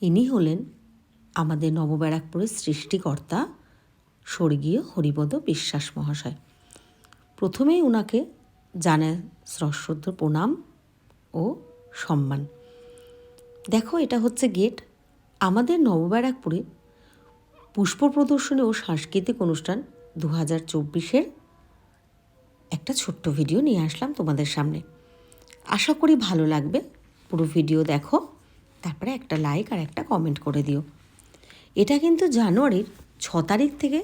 ইনি হলেন আমাদের নবব্যারাকপুরের সৃষ্টিকর্তা স্বর্গীয় হরিপদ বিশ্বাস মহাশয়। প্রথমেই ওনাকে জানায় সশ্রদ্ধ প্রণাম ও সম্মান। দেখো, এটা হচ্ছে গেট। আমাদের নবব্যারাকপুরে পুষ্প প্রদর্শনী ও সাংস্কৃতিক অনুষ্ঠান দু হাজার চব্বিশের একটা ছোট্ট ভিডিও নিয়ে আসলাম তোমাদের সামনে। আশা করি ভালো লাগবে। পুরো ভিডিও দেখো। তারপরে একটা লাইক আর একটা কমেন্ট করে দিও। এটা কিন্তু জানুয়ারির ছ তারিখ থেকে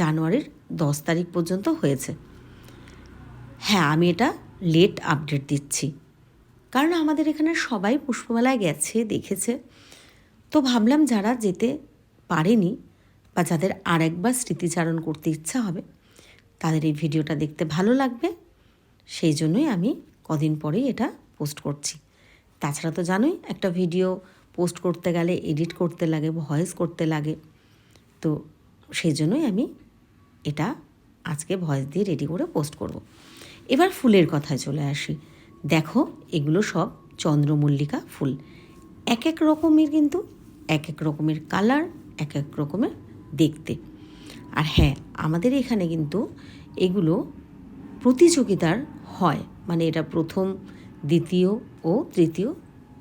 জানুয়ারির দশ তারিখ পর্যন্ত হয়েছে। হ্যাঁ আমি এটা লেট আপডেট দিচ্ছি। কারণ আমাদের এখানে সবাই পুষ্পমেলায় গেছে, দেখেছে। তো ভাবলাম যারা যেতে পারেনি বা যাদের আরেকবার স্মৃতিচারণ করতে ইচ্ছা হবে, তাদের এই ভিডিওটা দেখতে ভালো লাগবে। সেই জন্যই আমি কদিন পরেই এটা পোস্ট করছি। তাছাড়া তো জানোই, একটা ভিডিও পোস্ট করতে গেলে এডিট করতে লাগে ভয়েস করতে লাগে। তো সেই জন্যই আমি এটা আজকে ভয়েস দিয়ে রেডি করে পোস্ট করব। এবার ফুলের কথায় চলে আসি। দেখো, এগুলো সব চন্দ্রমল্লিকা ফুল। এক এক রকমের কিন্তু, এক এক রকমের কালার এক এক রকমের দেখতে। আর হ্যাঁ আমাদের এখানে কিন্তু এগুলো প্রতিযোগিতার হয়। মানে এটা প্রথম দ্বিতীয় ও তৃতীয়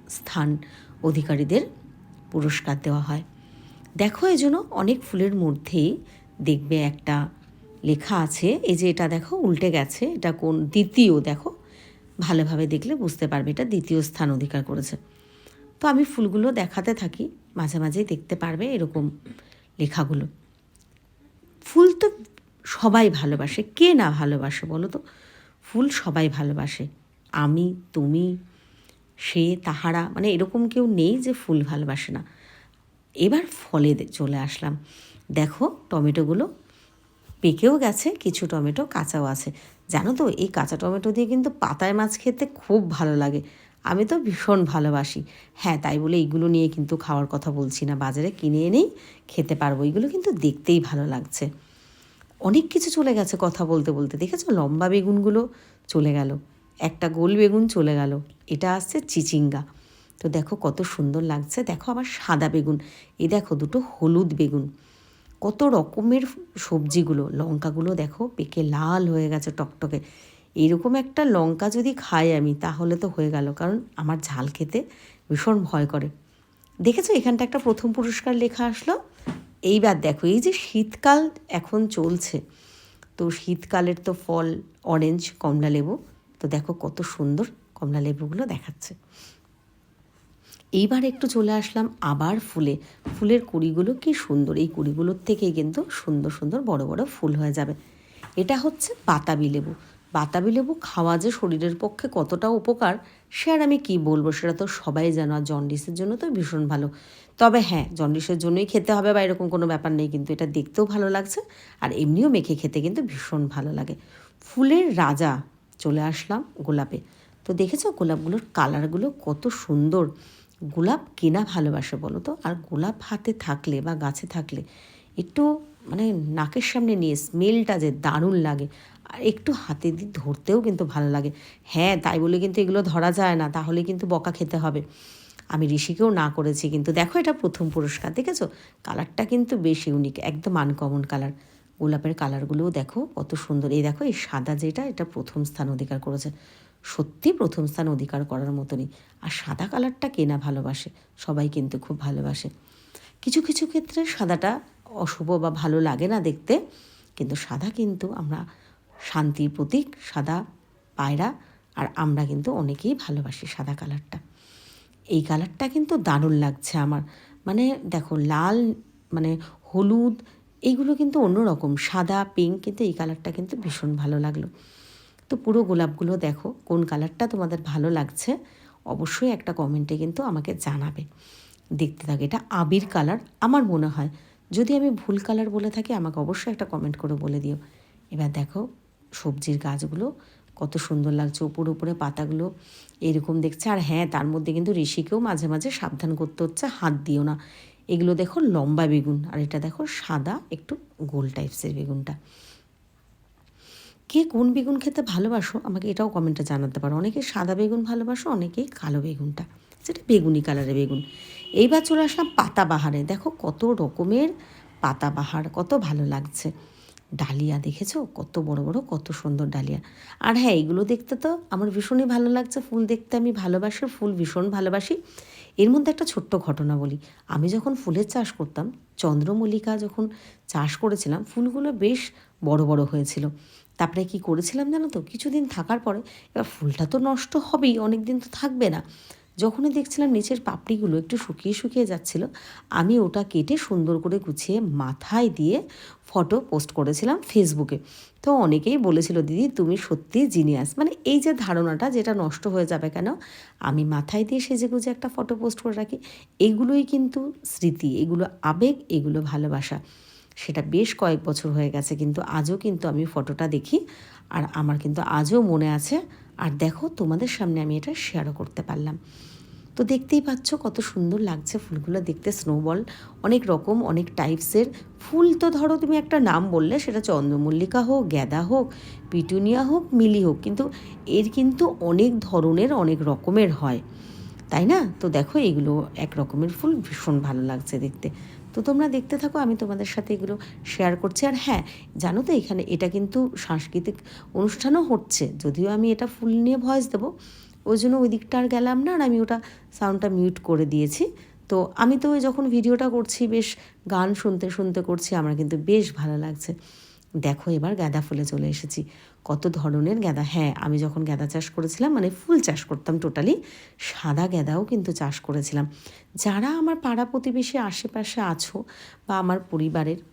স্থান অধিকারীদের পুরস্কার দেওয়া হয়। দেখো এই জন্য অনেক ফুলের মধ্যেই দেখবে একটা লেখা আছে। এই যে এটা দেখো, উল্টে গেছে। এটা কোন দ্বিতীয় দেখো, ভালোভাবে দেখলে বুঝতে পারবে এটা দ্বিতীয় স্থান অধিকার করেছে। তো আমি ফুলগুলো দেখাতে থাকি, মাঝে মাঝেই দেখতে পারবে এরকম লেখাগুলো। ফুল তো সবাই ভালোবাসে, কে না ভালোবাসে বলো তো? ফুল সবাই ভালোবাসে। আমি, তুমি, সে, তাহারা মানে এরকম কেউ নেই যে ফুল ভালোবাসে না। এবার ফলে চলে আসলাম। দেখো টমেটোগুলো পেকেও গেছে, কিছু টমেটো কাঁচাও আছে। জানো তো, এই কাঁচা টমেটো দিয়ে কিন্তু পাতায় মাছ খেতে খুব ভালো লাগে। আমি তো ভীষণ ভালোবাসি। হ্যাঁ তাই বলে এইগুলো নিয়ে কিন্তু খাওয়ার কথা বলছি না। বাজারে কিনে এনেই খেতে পারব। এইগুলো কিন্তু দেখতেই ভালো লাগছে। অনেক কিছু চলে গেছে কথা বলতে বলতে। দেখেছ? লম্বা বেগুনগুলো চলে গেল। একটা গোল বেগুন চলে গেল। এটা আসছে চিচিঙ্গা। তো দেখো কত সুন্দর লাগছে। দেখো আবার সাদা বেগুন। এই দেখো দুটো হলুদ বেগুন। কত রকমের সবজিগুলো। লঙ্কাগুলো দেখো পেকে লাল হয়ে গেছে টকটকে। এরকম একটা লঙ্কা যদি খাই আমি, তাহলে তো হয়ে গেল। কারণ আমার ঝাল খেতে ভীষণ ভয় করে। দেখেছ এখানটা একটা প্রথম পুরস্কার লেখা আসলো? এইবার দেখো, এই যে শীতকাল এখন চলছে। তো শীতকালের তো ফল অরেঞ্জ কমলা লেবু তো দেখো কত সুন্দর কমলা লেবুগুলো দেখাচ্ছে। এইবার একটু চলে আসলাম আবার ফুলে। ফুলের কুড়িগুলো কি সুন্দর, এই কুড়িগুলোর থেকেই কিন্তু সুন্দর সুন্দর বড় বড় ফুল হয়ে যাবে। এটা হচ্ছে বাতাবি লেবু। বাতাবি লেবু খাওয়া যে শরীরের পক্ষে কতটা উপকার, সে আর আমি কী বলব, সেটা তো সবাই জানো। আর জন্ডিসের জন্য তো ভীষণ ভালো। তবে হ্যাঁ জন্ডিসের জন্যই খেতে হবে বা এরকম কোনো ব্যাপার নেই, কিন্তু এটা দেখতেও ভালো লাগছে। আর এমনিও মেখে খেতে কিন্তু ভীষণ ভালো লাগে। ফুলের রাজা চলে আসলাম গোলাপে। তো দেখেছ গোলাপগুলোর কালারগুলো কত সুন্দর? গোলাপ কেনা ভালোবাসে বলো তো? আর গোলাপ হাতে থাকলে বা গাছে থাকলে একটু মানে নাকের সামনে নিয়ে স্মেলটা যে দারুণ লাগে। আর একটু হাতে দিয়ে ধরতেও কিন্তু ভালো লাগে। হ্যাঁ তাই বলে কিন্তু এগুলো ধরা যায় না, তাহলে কিন্তু বকা খেতে হবে। আমি ঋষিকেও না করেছি, কিন্তু দেখো এটা প্রথম পুরস্কার, দেখেছ? কালারটা কিন্তু বেশ ইউনিক একদম আনকমন কালার। গোলাপের কালারগুলোও দেখো, কত সুন্দর। এই দেখো, এই সাদা যেটা, এটা প্রথম স্থান অধিকার করেছে। সত্যি প্রথম স্থান অধিকার করার মতনই। আর সাদা কালারটা কেনা ভালোবাসে? সবাই কিন্তু খুব ভালোবাসে। কিছু কিছু ক্ষেত্রে সাদাটা অশুভ বা ভালো লাগে না দেখতে, কিন্তু সাদা কিন্তু আমরা শান্তির প্রতীক, সাদা পায়রা, আর আমরা কিন্তু অনেকেই ভালোবাসি সাদা কালারটা। এই কালারটা কিন্তু দারুণ লাগছে আমার। মানে দেখো, লাল মানে হলুদ এইগুলো কিন্তু অন্যরকম। সাদা পিঙ্ক কিন্তু এই কালারটা কিন্তু ভীষণ ভালো লাগল। তো পুরো গোলাপগুলো দেখো, কোন কালারটা তোমাদের ভালো লাগছে অবশ্যই একটা কমেন্টে কিন্তু আমাকে জানাবে। দেখতে থাকে, এটা আবির কালার আমার মনে হয়। যদি আমি ভুল কালার বলে থাকি, আমাকে অবশ্যই একটা কমেন্ট করে বলে দিও। এবার দেখো, সবজির গাছগুলো কত সুন্দর লাগছে, উপর উপরে পাতাগুলো এরকম দেখছে। আর হ্যাঁ তার মধ্যে কিন্তু ঋষিকেও মাঝে মাঝে সাবধান করতে হচ্ছে, হাত দিও না। এগুলো দেখো লম্বা বেগুন, আর এটা দেখো সাদা একটু গোল টাইপসের বেগুনটা। কে কোন বেগুন খেতে ভালোবাসো আমাকে এটাও কমেন্টটা জানাতে পারো। অনেকে সাদা বেগুন ভালোবাসো অনেকেই কালো বেগুনটা। সেটা বেগুনি কালারের বেগুন। এইবার চলে আসলাম পাতাবাহারে। দেখো কত রকমের পাতাবাহার, কত ভালো লাগছে। ডালিয়া দেখেছ? কত বড় বড়, কত সুন্দর ডালিয়া। আর হ্যাঁ এগুলো দেখতে তো আমার ভীষণই ভালো লাগছে। ফুল দেখতে আমি ভালোবাসি, ফুল ভীষণ ভালোবাসি। এর মধ্যে একটা ছোট্ট ঘটনা বলি। আমি যখন ফুলের চাষ করতাম, চন্দ্রমল্লিকা যখন চাষ করেছিলাম, ফুলগুলো বেশ বড় বড় হয়েছিল। তারপরে কি করেছিলাম জানো তো? কিছুদিন থাকার পরে, এবার ফুলটা তো নষ্ট হবেই অনেক দিন তো থাকবে না। যখনই দেখছিলাম নিচের পাপড়িগুলো একটু শুকিয়ে শুকিয়ে যাচ্ছিল, আমি ওটা কেটে সুন্দর করে গুছিয়ে মাথায় দিয়ে ফটো পোস্ট করেছিলাম ফেসবুকে তো অনেকেই বলেছিল, দিদি, তুমি সত্যি জিনিয়াস মানে এই যে ধারণাটা যেটা নষ্ট হয়ে যাবে কেন? আমি মাথায় দিয়ে সেজে গুজে একটা ফটো পোস্ট করে রাখি। এগুলোই কিন্তু স্মৃতি, এগুলো আবেগ, এগুলো ভালোবাসা। সেটা বেশ কয়েক বছর হয়ে গেছে, কিন্তু আজও কিন্তু আমি ফটোটা দেখি। আর আমার কিন্তু আজও মনে আছে আর দেখো, তোমাদের সামনে আমি এটা শেয়ারও করতে পারলাম। তো দেখতেই পাচ্ছ কত সুন্দর লাগছে ফুলগুলো, দেখতে স্নোবল অনেক রকম, অনেক টাইপসের ফুল তো ধরো তুমি একটা নাম বললে, সেটা চন্দ্রমল্লিকা হোক, গ্যাদা হোক, পিটুনিয়া হোক, মিলি হোক, কিন্তু এর কিন্তু অনেক ধরনের, অনেক রকমের হয়। তাই না? তো দেখো এগুলো এক রকমের ফুল, ভীষণ ভালো লাগছে দেখতে। তো তোমরা দেখতে থাকো, আমি তোমাদের সাথে এগুলো শেয়ার করছি। আর হ্যাঁ জানো তো এখানে এটা কিন্তু সাংস্কৃতিক অনুষ্ঠানও হচ্ছে, যদিও আমি এটা ফুল নিয়ে ভয়েস দেবো। ওই জন্য ওই দিকটা আর গেলাম না, আর আমি ওটা সাউন্ডটা মিউট করে দিয়েছি। তো আমি তো যখন ভিডিওটা করছি, বেশ গান শুনতে শুনতে করছি, আমার কিন্তু বেশ ভালো লাগছে। দেখো এবার গাঁদা ফুলে চলে এসেছি। কত ধরনের গাঁদা? হ্যাঁ আমি যখন গাঁদা চাষ করেছিলাম মানে ফুল চাষ করতাম টোটালি সাদা গাঁদাও কিন্তু চাষ করেছিলাম। যারা আমার পাড়া প্রতিবেশী আশেপাশে আছো বা আমার পরিবারের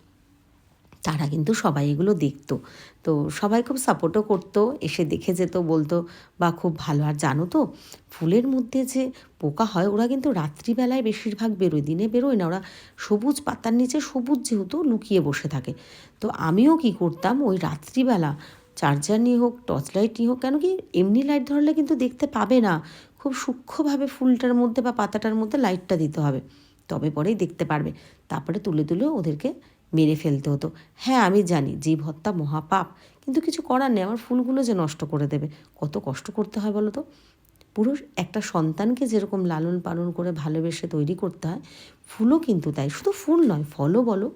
তারা কিন্তু সবাই এগুলো দেখতো। তো সবাই খুব সাপোর্টও করতো, এসে দেখে যেত, বলতো, বা খুব ভালো। আর জানো তো, ফুলের মধ্যে যে পোকা হয়, ওরা কিন্তু রাত্রিবেলায় বেশিরভাগ বেরোয়, দিনে বেরোয় না, ওরা সবুজ পাতার নিচে সবুজ যেহেতু লুকিয়ে বসে থাকে। তো আমিও কি করতাম, ওই রাত্রিবেলা চার্জার নিয়ে হোক টর্চ লাইট নিয়ে হোক, কেন কি এমনি লাইট ধরলে কিন্তু দেখতে পাবে না। খুব সূক্ষ্মভাবে ফুলটার মধ্যে বা পাতাটার মধ্যে লাইটটা দিতে হবে, তবে পরেই দেখতে পারবে। তারপরে তুলে তুলে ওদেরকে মেরে ফেলতে হতো। হ্যাঁ আমি জানি জীব হত্যা মহাপাপ, কিন্তু কিছু করার নেই। আমার ফুলগুলো যে নষ্ট করে দেবে, কত কষ্ট করতে হয় বলো তো? পুরো একটা সন্তানকে যেরকম লালন পালন করে ভালোবেসে তৈরি করতে হয়, ফুলও কিন্তু তাই। শুধু ফুল নয়, ফলও বলো।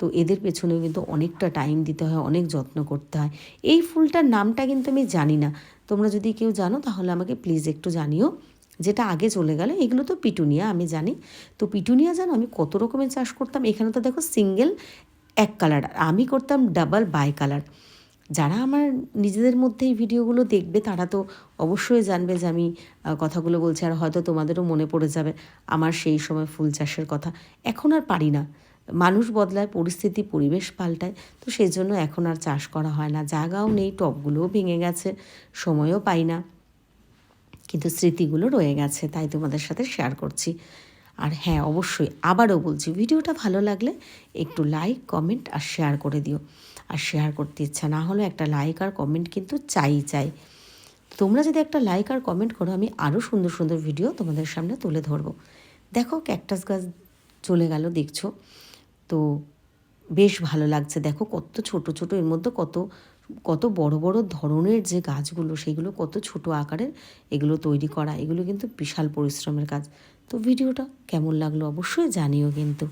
তো এদের পেছনেও কিন্তু অনেকটা টাইম দিতে হয়, অনেক যত্ন করতে হয়। এই ফুলটার নামটা কিন্তু আমি জানি না। তোমরা যদি কেউ জানো, তাহলে আমাকে প্লিজ একটু জানিও। যেটা আগে চলে গেল, এগুলো তো পিটুনিয়া, আমি জানি। তো পিটুনিয়া জানো, আমি কত রকমের চাষ করতাম। এখানে তো দেখো সিঙ্গেল এক কালার আমি করতাম ডাবল বাই কালার যারা আমার নিজেদের মধ্যে এই ভিডিওগুলো দেখবে, তারা তো অবশ্যই জানবে যে আমি কথাগুলো বলছি, আর হয়তো তোমাদেরও মনে পড়ে যাবে আমার সেই সময় ফুল চাষের কথা। এখন আর পারি না। মানুষ বদলায়, পরিস্থিতি, পরিবেশ পাল্টায়, তো সেই জন্য এখন আর চাষ করা হয় না। জায়গাও নেই টবগুলোও ভেঙে গেছে, সময়ও পাই না। কিন্তু স্মৃতিগুলো রয়ে গেছে, তাই তোমাদের সাথে শেয়ার করছি। আর হ্যাঁ অবশ্যই আবারও বলছি, ভিডিওটা ভালো লাগলে একটু লাইক কমেন্ট আর শেয়ার করে দিও। আর শেয়ার করতে ইচ্ছা না হলে একটা লাইক আর কমেন্ট কিন্তু চাই চাই। তোমরা যদি একটা লাইক আর কমেন্ট করো, আমি আরও সুন্দর সুন্দর ভিডিও তোমাদের সামনে তুলে ধরবো। দেখো ক্যাকটাস গাছ চলে গেল, দেখছ? তো বেশ ভালো লাগছে, দেখো কত ছোট ছোট, এর মধ্যে কত কত বড় বড় ধরনের যে গাছগুলো, সেগুলো কত ছোট আকারের, এগুলো তৈরি করা, এগুলো কিন্তু বিশাল পরিশ্রমের কাজ। তো ভিডিওটা কেমন লাগল অবশ্যই জানিও কিন্তু।